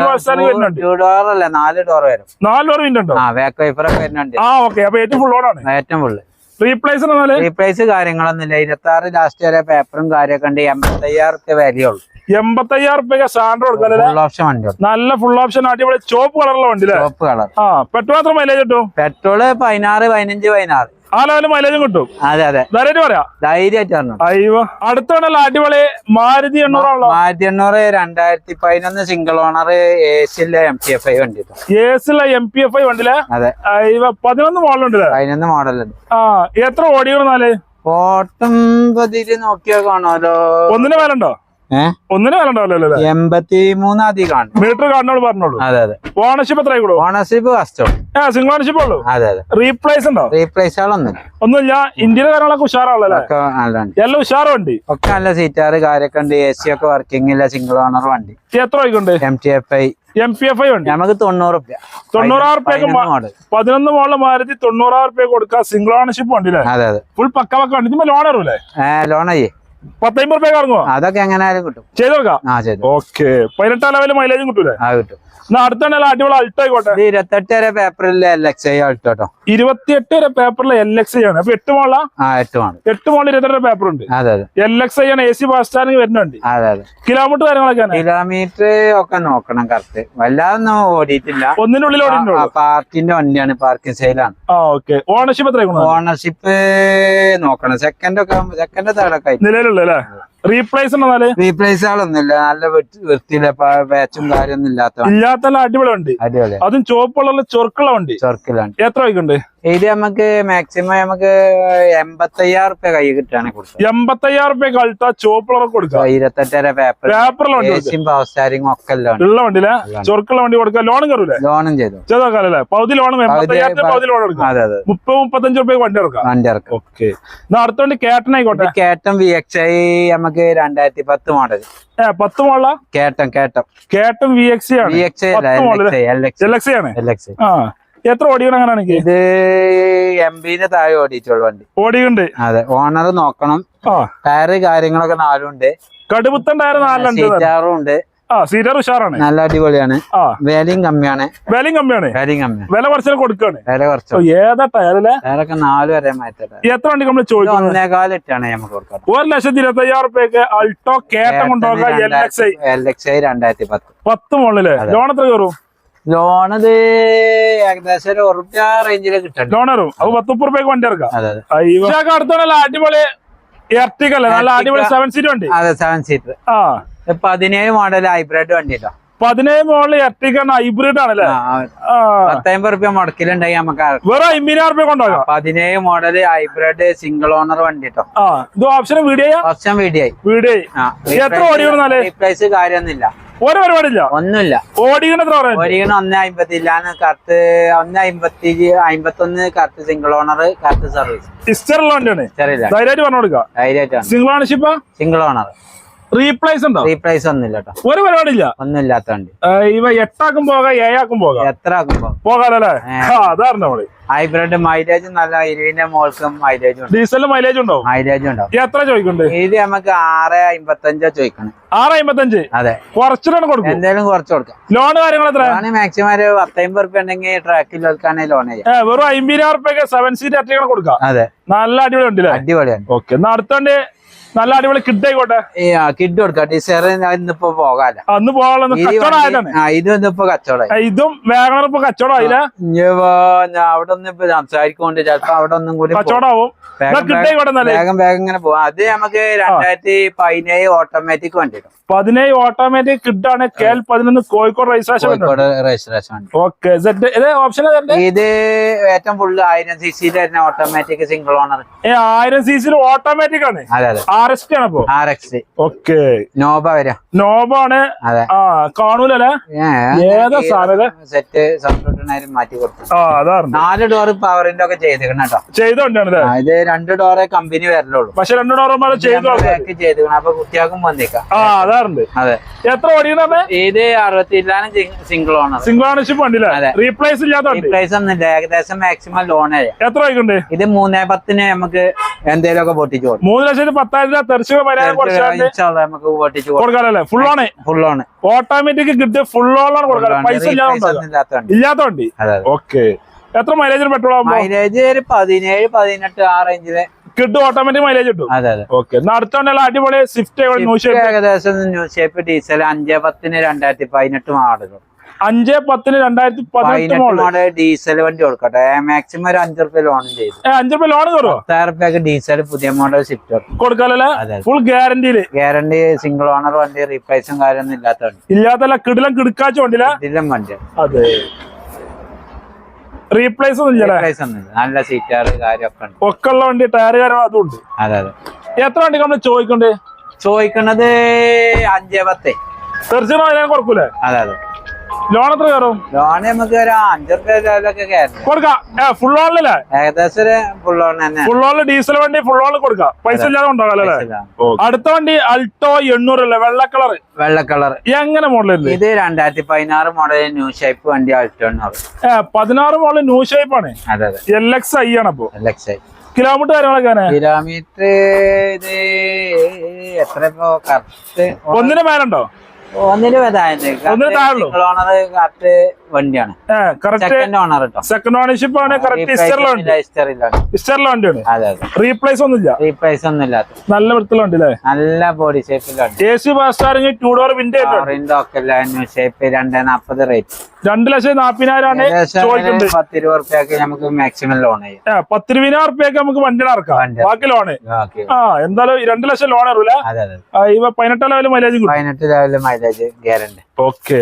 two door അല്ല നാല് ഡോർ വരും. നാല് ഡോർ വിൻഡോ ഉണ്ടോ? ആ ബാക്ക് വൈഫർ ഒക്കെ വരുന്നുണ്ട്. ആ ഓക്കെ അപ്പൊ ഏറ്റവും ഫുൾ ഓണാണ് ഏറ്റവും ഫുള്ള് റീപ്ലേസ് റീപ്ലേസ് റീപ്ലേസ് കാര്യങ്ങളൊന്നുമില്ല. ഇരുപത്തി ആറ് ലാസ്റ്റ് വരെ പേപ്പറും കാര്യമൊക്കെ ഉണ്ട്. എൺപത്തി അയ്യായിരം റുപ്യ വിലയുള്ളൂ എൺപത്തി അയ്യായിരം റുപ്യ സാൻഡ്രോ കൊടുക്കാൻ ഉണ്ട് നല്ല ഫുൾ ഓപ്ഷൻ അടിപൊളി ചോപ്പ് കളറുള്ള വണ്ടി ചോപ്പ് കളർ ആ പെട്രോൾ മാത്രം മൈലേജ് കിട്ടും? പെട്രോൾ പതിനാറ് പതിനഞ്ച് പതിനാറ്. ആ ലെവൽ മൈലേജും കിട്ടും? അതെ അതെ. ധൈര്യം പറയാ. ധൈര്യമായിട്ട് പറഞ്ഞു അയ്യോ അടുത്താണല്ലോ അടിപൊളി മാരുതി എണ്ണൂറാണല്ലോ. മാരുതി എണ്ണൂറ് രണ്ടായിരത്തി പതിനൊന്ന് സിംഗിൾ ഓണർ ഏസിലെ എം പി എഫ് ഐ വണ്ടി ഏസിലെ എം പി എഫ് ഐ വണ്ടിയിലെ അതെ. അയ്യോ പതിനൊന്ന് മോഡലുണ്ടല്ലേ? പതിനൊന്ന് മോഡൽ ഉണ്ട് ആ എത്ര ഓടിക്കണെന്നാൽ ഓട്ടം പതിര് നോക്കിയാ കാണാലോ ഒന്നിന് മേല ഉണ്ടോ ഏഹ് ഒന്നിന് വില ഉണ്ടാവല്ലോ അല്ലേ? എൺപത്തി മൂന്ന് ആണ് മീറ്റർ കാണുന്നോട് പറഞ്ഞോളൂ. അതെ അതെ. ഓണർഷിപ്പ് എത്ര ആയിക്കോളൂ ഓണർഷിപ്പ് ഫസ്റ്റോ ആ സിംഗിൾ ഓണർഷിപ്പ് ഉള്ളൂ. അതെ അതെ. റീപ്ലേസ് ഉണ്ടോ? റീപ്ലേസ് ഒന്നും ഒന്നുമില്ല ഇന്ത്യയിലെ കാര്യങ്ങളൊക്കെ ഉഷാറാണല്ലോ എല്ലാം ഉഷാറും ഉണ്ട് ഒക്കെ നല്ല സീറ്റാറ് കാര്യമൊക്കെ ഉണ്ട്. എ സി ഒക്കെ വർക്കിംഗ് ഇല്ല സിംഗിൾ ഓണർ വണ്ടി. എത്ര ആയിക്കൊണ്ട്? M T F I M P F I ഉണ്ട്. നമുക്ക് തൊണ്ണൂറ് റുപ്യ. തൊണ്ണൂറായിരം റുപ്യക്ക് മോഡൽ പതിനൊന്ന് മോളിൽ മാരുതി തൊണ്ണൂറായിരം റുപ്യ കൊടുക്കാം സിംഗിൾ ഓണർഷിപ്പ് വണ്ടിയില്ലേ അതെ അതെ. ഫുൾ പക്ക പക്ക ഇതിപ്പോ ലോൺ അറിയൂലേ ലോൺ അയ്യേ പത്തമ്പത് റുപ്യ ഇറങ്ങുമോ അതൊക്കെ എങ്ങനെയായാലും കിട്ടും. ചെയ്ത് നോക്കാം ഓക്കെ. പതിനെട്ടാം ലെവലിൽ മൈലേജും കിട്ടൂലേ? ആ കിട്ടും. എന്നാ അടുത്ത അടിപൊളി അൾട്ടോ ആയിക്കോട്ടെ. ഇരുപത്തെട്ട് വരെ പേപ്പറിൽ എൽ എക്സ് ഐ കേട്ടോ ഇരുപത്തിയെട്ട് വരെ പേപ്പറിൽ എൽ എക്സ് ഐ ആണ്. അപ്പൊ എട്ട് മോള ആ എട്ട് ആണ് എട്ട് മോളിൽ ഇരുപത്തെട്ട് പേപ്പർ ഉണ്ട്. അതെ അതെ. എൽ എക്സ് ഐ ആണ് എ സി ബസ് സ്റ്റാൻഡിൽ വരുന്നുണ്ട്. അതെ അതെ. കിലോമീറ്റർ കാര്യങ്ങളൊക്കെ കിലോമീറ്റർ ഒക്കെ നോക്കണം കറക്റ്റ് വല്ലാതൊന്നും ഓടിയിട്ടില്ല. ഒന്നിനുള്ളിൽ ഓടി പാർക്കിന്റെ വണ്ടിയാണ് പാർക്കിംഗ് സെയിലാണ് ഓക്കെ. ഓണർഷിപ്പ് എത്ര ഓണർഷിപ്പ് നോക്കണം. സെക്കൻഡ് ഒക്കെ സെക്കൻഡ് തേർഡൊക്കെ ആയിട്ട് നിലവിലുള്ള അല്ലേ? റീപ്ലേസ് എന്നാൽ? റീപ്ലേസുകളൊന്നുമില്ല നല്ല വൃത്തി- വൃത്തിയില്ല ബാച്ചും കാര്യമൊന്നും ഇല്ലാത്ത ഇല്ലാത്ത അടിപൊളി അടിപൊളി അതും ചുവപ്പുള്ള ചൊർക്കുള്ള വണ്ടി. ചൊർക്കിലാണ് എത്ര വൈക്കുണ്ട് ഇത് നമുക്ക് മാക്സിമം നമുക്ക് എൺപത്തയ്യായിരം റുപ്യ കൈ കിട്ടാണ് എൺപത്തയ്യായിരം റുപ്യ കഴുത്ത ചോപ്പ് കളർ കൊടുക്കാം. ഇരുപത്തെട്ടര പേപ്പർ കൊടുക്കാം. പവർ സ്റ്റാരിങ് ഒക്കെ ഉള്ള വണ്ടിയിലെ ചൊറുക്കുള്ള വണ്ടി കൊടുക്കാം ലോൺ കയറൂലേ? ലോണും ചെയ്തു. ചെയ്തോക്കാലല്ലേ പകുതി ലോൺ എൺപത്തയ്യായിരത്തിന് പകുതി ലോൺ എടുക്കാം. അതെ അതെ. മുപ്പത് മുപ്പത്തഞ്ച് റുപ്യ വണ്ടി എടുക്കാം. വണ്ടി ഇറക്കാം ഓക്കെ. അടുത്ത വണ്ടി കേട്ടൻ ആയിക്കോട്ടെ. കേട്ടം വി എക്സ് ഐ നമുക്ക് രണ്ടായിരത്തി പത്ത് മോഡൽ പത്ത് മോള കേട്ടം കേട്ടം കേട്ടം വി എക്സ് ആണ് എൽ എക്സ് ആണ്. എൽ എക്സ് ആ. എത്ര ഓടിക്കണം അങ്ങനെയാണെങ്കിൽ ഇത് എം ബിന്റെ താഴെ ഓടിയിട്ടുള്ള വണ്ടി. ഓടിയുണ്ട് അതെ ഓണർ നോക്കണം. ടയറ് കാര്യങ്ങളൊക്കെ നാലും ഉണ്ട് കടുപുത്തൻ ടയർ നാലുണ്ട് സീറ്റാറും ഉണ്ട്. ആ സീറ്റർ ഉഷാറാണ്. നല്ല അടിപൊളിയാണ്. വിലയും കമ്മിയാണ്. വിലയും കമ്മിയാണ്. വിലയും കമ്മിയാണ്. വില കുറച്ചു കൊടുക്കാണ്. വില കുറച്ച്. ഏതാ ടയറിലെ ടയറൊക്കെ നാല് വരെ മാറ്റാ എത്ര വണ്ടി നമ്മൾ ചോദിക്കുന്നത്? ഒന്നേകാലിട്ടാണ് നമുക്ക് കൊടുക്കാം ഒരു ലക്ഷത്തി ഇരുപത്തി അയ്യായിരം റുപ്യക്ക് അൾട്ടോ കേട്ടം കൊണ്ടുപോകാം L X I. L X I രണ്ടായിരത്തി പത്ത്. പത്ത് മുകളിലെ. ലോൺ എത്ര കയറും? ലോൺ ഇത് ഏകദേശം ഒരു ഉറുപ്പ്യ റേഞ്ചിൽ കിട്ടും ലോൺ കയറും അപ്പൊ പത്ത് മുപ്പത് റുപ്യക്ക് വണ്ടി ഇറക്കാം അടുത്തോണ്ടല്ല അടിപൊളി എർട്ടിക അല്ലേ? നല്ല അടിപൊളി സെവൻ സീറ്റ് വണ്ടി. അതെ സെവൻ സീറ്റർ ആ. പതിനേഴ് മോഡൽ ഹൈബ്രിഡ് വണ്ടി കേട്ടോ പതിനേഴ് മോഡൽ എർട്ടിക ഹൈബ്രിഡ് ആണല്ലേ പത്തമ്പത് റുപ്യ മുടക്കിലുണ്ടെങ്കിൽ നമുക്ക്. വേറെ അമ്പതിനായിരം റുപ്യ കൊണ്ടുപോകാം. പതിനേഴ് മോഡൽ ഹൈബ്രിഡ് സിംഗിൾ ഓണർ വണ്ടി കേട്ടോ ഇത് ഓപ്ഷൻ വീഡിയോ ഓപ്ഷൻ വീഡിയോ ആയി. വീഡിയോ എത്ര ഓടിക്കണമെന്നാലേ റീപ്ലേസ് കാര്യമൊന്നുമില്ല. ഒരു പരിപാടിയില്ല. ഒന്നുമില്ല. ഓടിക്കണ എത്ര പറയാൻ ഓടിക്കണ ഒന്ന് അമ്പത്തി ഇല്ലാന്ന് കറക്റ്റ് ഒന്ന് അമ്പത്തി അമ്പത്തൊന്ന് correct single owner correct service ഹിസ്റ്ററുള്ള വണ്ടിയാണ്? ചെറിയില്ല ധൈര്യമായിട്ട് പറഞ്ഞു കൊടുക്കാം. ധൈര്യമായിട്ടാണ് single ownership single owner replace ഉണ്ടോ? റീപ്ലേസ് ഒന്നുമില്ല കേട്ടോ ഒരു പരിപാടിയില്ല? ഒന്നുമില്ലാത്തണ്ട് വണ്ടി. ഇവ എട്ടാക്കും പോകാം ഏഴാക്കും പോകാം? എത്ര ആക്കും. അതായിരുന്നു നമ്മൾ. ഹൈബ്രിഡ് മൈലേജ് നല്ല ഇരുവിന്റെ മോൾക്കും മൈലേജ് ഉണ്ട്. ഡീസലിന് മൈലേജ് ഉണ്ടോ? മൈലേജ് ഉണ്ടോ എത്ര ചോദിക്കുന്നുണ്ട്? ഇത് നമുക്ക് ആറ് അമ്പത്തഞ്ചോ ചോദിക്കണം. ആറ് അമ്പത്തഞ്ച്? അതെ. കുറച്ചിട്ടാണ് കൊടുക്കും? എന്തെങ്കിലും കുറച്ച് കൊടുക്കാം. ലോൺ കാര്യങ്ങൾ എത്ര? ലോണ് മാക്സിമം ഒരു പത്തമ്പത് റുപ്യ ഉണ്ടെങ്കിൽ ട്രാക്കിൽ വെക്കാനേ ലോൺ ചെയ്യാം. വെറും അമ്പതിനായിരം റുപ്യൊക്കെ സെവൻ സീറ്റ് അറ്റ കൊടുക്കാം. അതെ. നല്ല അടിപൊളി ഉണ്ടല്ലേ അടിപൊളിയാണ് ഓക്കെ എന്നാ അടുത്ത വണ്ടി നല്ല അടിപൊളി കിഡ് ആയിക്കോട്ടെ. കിഡ് കൊടുക്കാം. ഡിസൈർ ഇന്നിപ്പോ പോകാല. അന്ന് പോകാനുള്ള ഈ കച്ചവടം വണ്ടി- ആയതാണ്. ആ, ഇത് ഇന്നിപ്പോ കച്ചവടമായി ഏ, ഇതും വേഗം ഇപ്പൊ കച്ചവടം ആയില്ല. ഇനിയിപ്പോ ഞാൻ അവിടെ ഒന്നും ഇപ്പൊ സംസാരിക്കൊണ്ട് ചിലപ്പോ അവിടെ ഒന്നും കൂടി കച്ചവടമാവും വേഗം വേഗം- ഇങ്ങനെ പോവാം. അത് നമുക്ക് രണ്ടായിരത്തി പതിനേഴ് ഓട്ടോമാറ്റിക് വണ്ടി കിട്ടും പതിനേഴ് ഓട്ടോമാറ്റിക് കിഡാണ് കെ എൽ പതിനൊന്ന് കോഴിക്കോട് രജിസ്ട്രേഷൻ ഓക്കെ ഓപ്ഷൻ ഇത് ഏറ്റവും ഫുള്ള് ആയിരം സി സിയിൽ തന്നെ ഓട്ടോമാറ്റിക് സിംഗിൾ ഓണർ ഏ ആയിരം സി സിയിൽ ഓട്ടോമാറ്റിക് ആണ്. ആർ എസ് ടി ആണ് അപ്പൊ? ആർ എക്സ് ഓക്കെ നോബ വരാം. നോബ ആണ്. ആ ഏതാ? സെറ്റ് മാറ്റി നാല് ഡോർ പവറിന്റെ ഒക്കെ ചെയ്തിക്കണം കേട്ടോ. ആ, ഇത് രണ്ട് ഡോറേ കമ്പനി വരലുള്ളൂ. പക്ഷെ രണ്ടു ഡോറന്മാരെ ചെയ്തു ചെയ്തിട്ടുണ്ട് ചെയ്തിക്കണം അപ്പൊ കുട്ടിയാക്കും വന്നേക്കാം. ആ അതെ. എത്ര ഓടിയെന്ന് ഇത് അറുപത്തില്ലാനും സിംഗിൾ ഓണർ സിംഗിൾ ഓണർഷിപ്പ് വണ്ടിയില്ലേ അതെ. റീപ്ലേസ് ഇല്ലാത്ത വണ്ടി. ഒന്നുമില്ല. ഏകദേശം മാക്സിമം ലോൺ എത്ര വൈകുണ്ട് ഇത് മൂന്നേ പത്തിന് നമുക്ക് എന്തേലൊക്കെ ഒക്കെ പൊട്ടിച്ചു മൂന്ന് ലക്ഷത്തി പത്തായിരം രൂപ തെറിച്ച് പരിഹാരം നമുക്ക് പൊട്ടിച്ചു കൊടുക്കും. കൊടുക്കാനല്ലേ? Full on full on automatic കിട്ടിയ ഫുൾ ഓണാണ് കൊടുക്കാൻ പൈസ ഇല്ലാതെ ഉണ്ടാവില്ല. ഇല്ലാത്ത വണ്ടി. അതെ അതെ. ഓക്കെ എത്ര മൈലേജ് പെട്രോൾ മൈലേജ് ഒരു പതിനേഴ് പതിനെട്ട് ആ റേഞ്ചിൽ കിട്ടും ഓട്ടോമാറ്റിക് മൈലേജ് കിട്ടും. അതെ അതെ. ഓക്കെ എന്നാ അടുത്ത അടിപൊളി സ്വിഫ്റ്റ് ഏകദേശം ന്യൂ ഷേപ്പ് ഡീസൽ അഞ്ചേ പത്തിന് രണ്ടായിരത്തി പതിനെട്ട് മോഡലും അഞ്ച് പത്തിന് രണ്ടായിരത്തി പതിനെട്ട് ഡീസൽ വണ്ടി കൊടുക്കട്ടെ. മാക്സിമം ഒരു അഞ്ചു റുപ്യ ലോൺ ചെയ്തു. അഞ്ചു റുപ്യ ലോൺ പത്തായിരം ഡീസൽ പുതിയ മോഡൽ ഷിഫ്റ്റ് കൊടുക്കാലോ ഫുൾ ഗ്യാരണ്ടിയിൽ ഗ്യാരണ്ടി സിംഗിൾ ഓണർ വണ്ടി റീപ്ലേസും കാര്യമൊന്നും ഇല്ലാത്ത വണ്ടി. ഇല്ലാത്തല്ല കിടിലം കിടക്കാച്ച വണ്ടിയില്ല വണ്ടി അതെ. റീപ്ലേസ് ഒന്നും റീപ്ലേസ് നല്ല സീറ്റാറ് കാര്യമൊക്കെ ഉണ്ട്. ഒക്കെ ഉള്ള വണ്ടി ടയർ കാര്യം അതും ഉണ്ട്. അതെ അതെ. എത്ര വണ്ടി നമ്മൾ ചോദിക്കണ്ടേ? ചോദിക്കണത് അഞ്ചേ പത്തേ. തീർച്ചയായും അതിനെ അതെ അതെ. ലോൺ എത്ര കയറും? ലോൺ നമുക്ക് ഒരു അഞ്ചു റുപ്യ ലെവലൊക്കെ കയറണം കൊടുക്കാം. ഏ ഫുൾ ഓണിലല്ലേ ഏകദേശം ഒരു ഫുൾ ഓൺ തന്നെ. ഫുൾ ഓണിൽ ഡീസൽ വണ്ടി ഫുൾ ഓണിൽ കൊടുക്കാം. പൈസ ഇല്ലാതെ ഉണ്ടാകാം അല്ലേ? അടുത്ത വണ്ടി അൾട്ടോ എണ്ണൂറ് അല്ലേ? വെള്ള കളർ വെള്ള കളർ എങ്ങനെ മോഡൽ ഇത് രണ്ടായിരത്തി പതിനാറ് മോഡൽ ന്യൂ ഷേപ്പ് വണ്ടി അൾട്ടോ എണ്ണൂറ് പതിനാറ് മോഡൽ ന്യൂ ഷേപ്പ് ആണ്. അതെ അതെ. എൽ എക്സ് ഐ ആണ് അപ്പൊ ഐ കിലോമീറ്റർ കാര്യങ്ങളൊക്കെ. കിലോമീറ്റർ ഇത് എത്ര ഇപ്പോ കറക്റ്റ് ഒന്നിന് മേലുണ്ടോ? ഒന്നിന്? ഓണർ കറക്റ്റ് വണ്ടിയാണ്. സെക്കൻഡ് ഓണർഷിപ്പ് ആണ് റീപ്ലേസ് ഒന്നുമില്ല. റീപ്ലേസ് ഒന്നുമില്ല നല്ല വൃത്തിലുണ്ട് നല്ല ബോഡി ഷേപ്പിലാണ് A C bus two door window ഒക്കെ ഷേപ്പ് രണ്ടേ നാപ്പത് റേറ്റ് രണ്ട് ലക്ഷം നാപ്പതിനായിരം ആണ് ചോദിക്കുന്നത്. ഒരു പത്ത് രൂപ റുപ്യക്ക് നമുക്ക് മാക്സിമം ലോൺ ചെയ്യാം. പത്തിരുപതിനായിരം റുപ്യൊക്കെ നമുക്ക് വണ്ടി ഇറക്കാം ബാക്കി ലോണ് ആ എന്തായാലും രണ്ട് ലക്ഷം ലോൺ അറിയില്ല പതിനെട്ടാം ലെവൽ മൈലേജും പതിനെട്ട് മൈലേജ് മൈലേജ് ഗ്യാരണ്ടി ഓക്കെ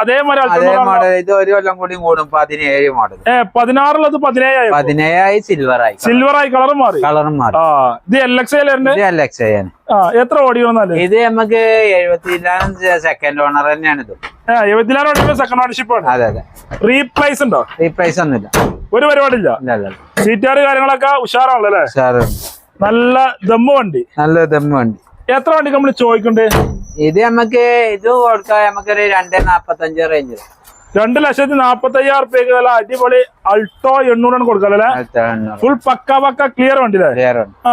അതേ Alto മോഡൽ ഇത് ഒരു കൊല്ലം കൂടി കൂടും പതിനേഴ് മോഡൽ പതിനാറുള്ളത് പതിനേഴായി പതിനേഴായി സിൽവർ ആയി. സിൽവർ ആയി കളർ മാറി. കളറും മാറി. ഇത് എൽ എക്സ് ഐലറിന്റെ ഇത് അല്ല ചെയ്യാൻ ആ എത്ര ഓടിക്കണമെന്നല്ലേ ഇത് നമുക്ക് എഴുപത്തിനാലും സെക്കൻഡ് ഓണർ തന്നെയാണ് ഇത്. സെക്കൻഡ് ഓണർഷിപ്പ് ആണ്. അതെ അതെ. റീപ്ലേസ് ഉണ്ടോ? ഒന്നുമില്ല. ഒരു പരിപാടിയില്ല. സീറ്റാറ് കാര്യങ്ങളൊക്കെ ഉഷാറാണല്ലോ അല്ലേ? നല്ല ദമ്മ വണ്ടി. നല്ല ദമ്മ വണ്ടി. എത്ര വണ്ടി നമ്മൾ ചോദിക്കണ്ടേ? ഇത് നമുക്ക് ഇത് കൊടുക്കാം നമുക്കൊരു രണ്ട് നാപ്പത്തഞ്ച് റേഞ്ച് രണ്ട് ലക്ഷത്തി നാപ്പത്തി അയ്യായിരം റുപ്യക്ക് വില അടിപൊളി അൾട്ടോ എണ്ണൂറാണ് കൊടുക്കാല്ലേ ഫുൾ പക്ക പക്ക ക്ലിയർ വണ്ടി. ആ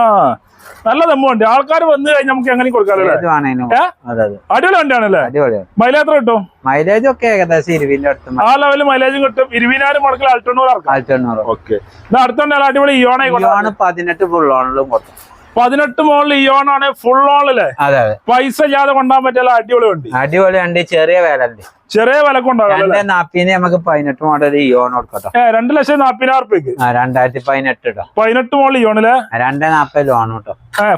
നല്ല വണ്ടി. ആൾക്കാർ വന്നു കഴിഞ്ഞാൽ നമുക്ക് എങ്ങനെ അതെ അടിപൊളി വണ്ടിയാണല്ലേ മൈലേജ് കിട്ടും? മൈലേജ് ഒക്കെ ഏകദേശം അടുത്ത് ആ ലെവലിൽ മൈലേജും കിട്ടും. ഇരുപതിനായിരം മുടക്കിൽ അൾട്ടെണ്ണൂറ് ആയിരത്തെണ്ണൂറ് ഓക്കെ അടുത്ത വണ്ടി അടിപൊളി ഇതാണ് പതിനെട്ട് ഫുൾ ഓണിലും കൊടുത്തു പതിനെട്ട് മോളിൽ ഇയോൺ ആണ് ഫുൾ ഓണിൽ പൈസ ഇല്ലാതെ കൊണ്ടാൻ പറ്റില്ല അടിപൊളി വണ്ടി. അടിപൊളി വണ്ടി ചെറിയ വില ഉണ്ട് ചെറിയ വില നാപ്പിന് നമുക്ക് പതിനെട്ട് മോഡൽ ഇയോൺ കൊടുക്കട്ടോ രണ്ട് ലക്ഷം ആ രണ്ടായിരത്തി പതിനെട്ട് കേട്ടോ. പതിനെട്ട് മോളിൽ ഇയോണിൽ? രണ്ട് നാപ്പത് ലോൺ കേട്ടോ.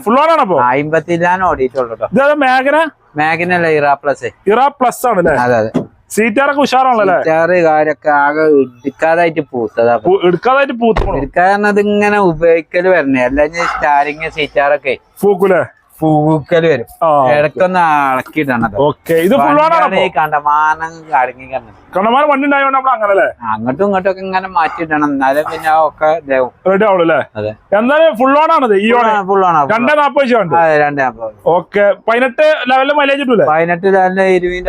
Full on ആണപ്പോ? അമ്പത്തിലാണ് ഓടിയിട്ടുള്ളൂ കേട്ടോ. മേഘന മാഗിനല്ല ഇറ പ്ലസ് ഇറ പ്ലസ് ആണല്ലേ? അതെ അതെ. സീറ്റാറൊക്കെ ഉഷാറാണല്ലേ സീറ്റാറ് കാര്യൊക്കെ ആകെ എടുക്കാതായിട്ട് പൂത്തതാ. എടുക്കാതായിട്ട് പൂത്തു എടുക്കാതെ ഇങ്ങനെ ഉപയോഗിക്കൽ വരണേ അല്ലെങ്കിൽ സ്റ്റാരിങ് സീറ്റാറൊക്കെ പൂക്കൂലേ? പൂക്കൽ വരും. ഇടക്കൊന്ന് ഇളക്കിയിടണത് ഓക്കെ. ഇത് കണ്ടമാനം അടങ്ങി കിടന്നത് വണ്ടി നമ്മൾ അങ്ങനെ അല്ലേ? അങ്ങോട്ടും ഇങ്ങോട്ടും ഒക്കെ ഇങ്ങനെ മാറ്റിയിട്ടാണ് എന്നാലും പിന്നെ ഒക്കെ. റെഡി ആവുള്ളൂ അല്ലേ? അതെ. എന്തായാലും ഫുൾ ഓൺ ഈ ഓൺ ഫുള്ളാണ് രണ്ടേ നാപ്പത് ഉണ്ട്. രണ്ട് നാപ്പത് ഓക്കെ. പതിനെട്ട് ലെവലിൽ മൈലേജ് കിട്ടൂലേ? പതിനെട്ട്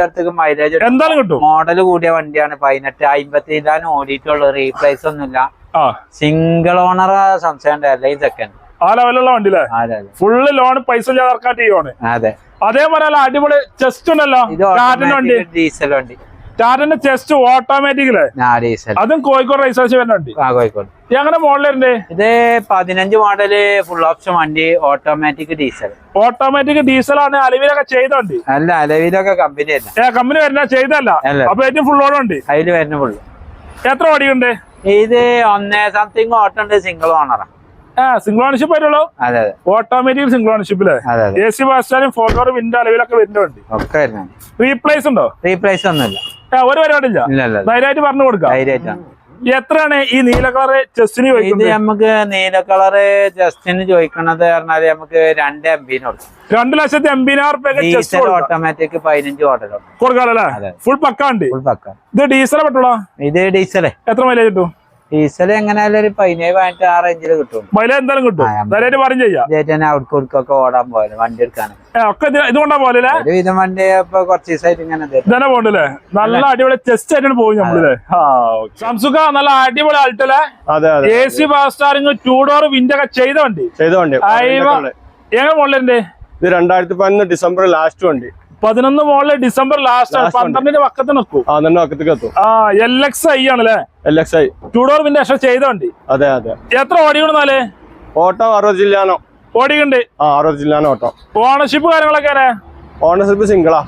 അടുത്തേക്ക് മൈലേജ് എന്തായാലും കിട്ടും. മോഡൽ കൂടിയ വണ്ടിയാണ് പതിനെട്ട്. അമ്പത്തി ഇതാണ് ഓടിയിട്ടുള്ളൂ റീപ്ലേസ് ഒന്നുമില്ല സിംഗിൾ ഓണർ സംശയം അല്ലെങ്കിൽ സെക്കൻഡ് ആ ലെവലുള്ള വണ്ടി അല്ലേ ഫുള്ള് ലോൺ പൈസ ചേർക്കാട്ട് ചെയ്യുവാണ്. അതേപോലെ അടിപൊളി ചെസ്റ്റ് ഉണ്ടല്ലോ? ടാറ്റന്റെ വണ്ടി. ഡീസൽ വണ്ടി. ടാറ്റന്റെ ചെസ്റ്റ് ഓട്ടോമാറ്റിക് അല്ലേ ആ ഡീസൽ അതും കോഴിക്കോട് റൈസേഴ്സ് വരുന്ന വണ്ടി. ആ കോഴിക്കോട്. ഇത് അങ്ങനെ മോഡലുണ്ട് ഇത് പതിനഞ്ച് മോഡൽ ഫുൾ ഓപ്ഷൻ വണ്ടി ഓട്ടോമാറ്റിക് ഡീസൽ ഓട്ടോമാറ്റിക് ഡീസൽ ആണ് അലവിലൊക്കെ ചെയ്തോണ്ട് അല്ല അലവിലൊക്കെ കമ്പനി കമ്പനി വരുന്ന ചെയ്തല്ല അപ്പൊ ഏറ്റവും ഫുൾ ഓൺ ഉണ്ട് അതിൽ വരുന്ന ഫുള്ള് എത്ര ഓടിയുണ്ട് ഇത് ഒന്നേ സംതിങ് ഓട്ടോ ഉണ്ട് സിംഗിൾ ഓണറാ ആ സിംഗിൾ ഓണർഷിപ്പ് ആയിട്ടുള്ളൂ അതെ. ഓട്ടോമാറ്റിക് സിംഗിൾ ഓണർഷിപ്പ് അല്ലേ അതെ അതെ. എ സി ഫാസ്റ്റാലും ഫോർ ഡോർ വിൻഡോ അലവിലൊക്കെ വരുന്ന വണ്ടി. റീപ്ലേസ് ഉണ്ടോ? റീപ്ലേസ് ഒന്നുമില്ല. ഒരു പരിപാടി ഇല്ല ഇല്ല ഇല്ല. ഇല്ല. ധൈര്യമായിട്ട് പറഞ്ഞു കൊടുക്കാം. എത്രയാണ് ഈ നീല കളറ് ചെസ്റ്റിന് ചോദിക്കുന്നത്? നമുക്ക് നീല കളറ് ചെസ്റ്റിന് ചോദിക്കണത് പറഞ്ഞാൽ നമുക്ക് രണ്ട് എം ബിന് കൊടുക്കും. രണ്ട് ലക്ഷത്തി ചെസ്റ്റ് ഓട്ടോമാറ്റിക് പതിനഞ്ച് ഓർഡർ കൊടുക്കാറല്ലേ? ഫുൾ പക്കാണ്ട് ഫുൾ പക്ക. ഇത് ഡീസൽ പെട്ടോളാ ഇത് ഡീസലേ. എത്ര മൈലേജ് കിട്ടും? ഡീസൽ എങ്ങനെയാലും ഒരു പതിനേഴ് പതിനെട്ട് ആ റേഞ്ചിൽ കിട്ടും. വില എന്തായാലും കിട്ടും. ധൈര്യമായിട്ട് പറയും ചെയ്യാം. ഇതായിട്ട് തന്നെ അവിടെ ഒക്കെ ഓടാൻ പോയാലും വണ്ടി എടുക്കാൻ ഏ, ഒക്കെ ഇത് ഇതുകൊണ്ടാ പോലെ ഒരു വിധം വണ്ടി ഇപ്പൊ കുറച്ച് ദിവസമായിട്ട് ഇങ്ങനെ ഇതന്നെ പോണ്ടല്ലേ നല്ല അടിപൊളി ചെസ്റ്റ് ആയിട്ടാണ് പോയി നമ്മളില്ലേ ആ സംസുഖ നല്ല അടിപൊളി ആൾട്ടല്ലേ അതെ അതെ. A C steering two door window ഒക്കെ ചെയ്ത വണ്ടി. ചെയ്ത വണ്ടി. എങ്ങനെ മോളിലുണ്ട് ഇത് രണ്ടായിരത്തി പതിനൊന്ന് ഡിസംബർ ലാസ്റ്റ് വണ്ടി. പതിനൊന്ന് മോളിൽ ഡിസംബർ ലാസ്റ്റ് പന്ത്രണ്ടിന്റെ പക്കത്ത് നിൽക്കും. ആ എൽ എക്സ് ഐ ആണല്ലേ? L X I two door പിന്നെ ചെയ്ത വണ്ടി. അതെ അതെ. എത്ര ഓടിക്കണെന്നാൽ ഓട്ടോ അറുപത് ജില്ലാനോ. ഓടിക്കണ്ട് ആ അറുപത് ജില്ലാനോ ഓട്ടോ. ഓണർഷിപ്പ് കാര്യങ്ങളൊക്കെ ആരാ? ഓണർഷിപ്പ് സിംഗിളാ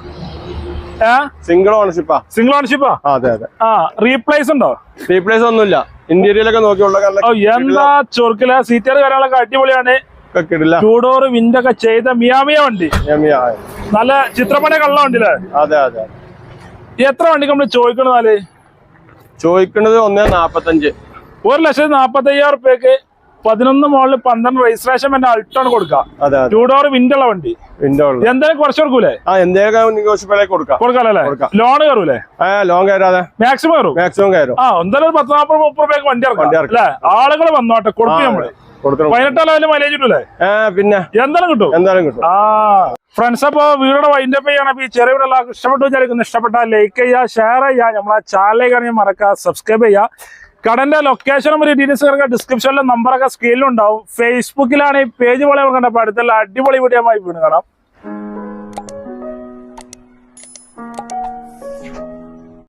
സിംഗിൾ ഓണർഷിപ്പാ സിംഗിൾ ഓണർഷിപ്പാ അതെ അതെ. ആ റീപ്ലേസ് ഉണ്ടോ? റീപ്ലേസ് ഒന്നുമില്ല. ഇന്റീരിയലൊക്കെ നോക്കിയുള്ള എന്താ ചൊറുക്കില്ല സീറ്റർ കാര്യങ്ങളൊക്കെ അടിപൊളിയാണ്. കിടില്ല ടൂ ഡോർ വിൻഡോ ഒക്കെ ചെയ്ത മിയാമിയ വണ്ടി. നല്ല ചിത്രപ്പണി കള്ള വണ്ടില്ലേ അതെ. അതെ എത്ര വണ്ടിക്ക് നമ്മൾ ചോദിക്കണതാൽ ചോദിക്കുന്നത് ഒന്നേ നാപ്പത്തഞ്ച്. ഒരു ലക്ഷത്തി നാപ്പത്തി അയ്യായിരം റുപ്യക്ക് പതിനൊന്ന് മോളിൽ പന്ത്രണ്ട് രജിസ്ട്രേഷൻ പിന്നെ അൾട്ടാണ് കൊടുക്കാം. അതെ അതെ. ടൂ ഡോർ വിൻഡുള്ള വണ്ടി. എന്തായാലും കുറച്ച് കൊടുക്കൂലേ? കൊടുക്കാം. ലോൺ കയറൂലേ? കയറാതെ. മാക്സിമം കയറും? മാക്സിമം കയറും. ആ എന്തായാലും പത്ത് നാൽപ്പത് മുപ്പത് രൂപയ്ക്ക് വണ്ടി വണ്ടി ഇറക്കാം. ആളുകൾ വന്നോട്ടെ കൊടുക്കും നമ്മൾ. കൊടുക്കണം. പതിനെട്ടാം ലെവലിൽ മൈലേജ് കിട്ടൂലേ? പിന്നെ. എന്തായാലും കിട്ടും? എന്തായാലും കിട്ടും? ആ. ഫ്രണ്ട്സ് അപ്പൊ വീടിന്റെ വൈൻഡ് അപ്പ് ചെയ്യണം ഈ ചെറിയ വീട് എല്ലാവർക്കും ഇഷ്ടപ്പെട്ടു വിചാരിക്കുന്നു. ഇഷ്ടപ്പെട്ട ലൈക്ക് ചെയ്യുക ഷെയർ ചെയ്യുക. നമ്മളെ ചാനലിലേക്ക് മറക്കുക സബ്സ്ക്രൈബ് ചെയ്യുക. കടന്റെ ലൊക്കേഷനും ഒരു ഡീറ്റെയിൽസ് കിടക്കുക ഡിസ്ക്രിപ്ഷനിലെ നമ്പറൊക്കെ സ്ക്രീനിലുണ്ടാവും ഫേസ്ബുക്കിലാണ് ഈ പേജ് പോലെ കണ്ടപ്പോൾ അടുത്തുള്ള അടിപൊളി വീഡിയോ വീണ് കാണാം.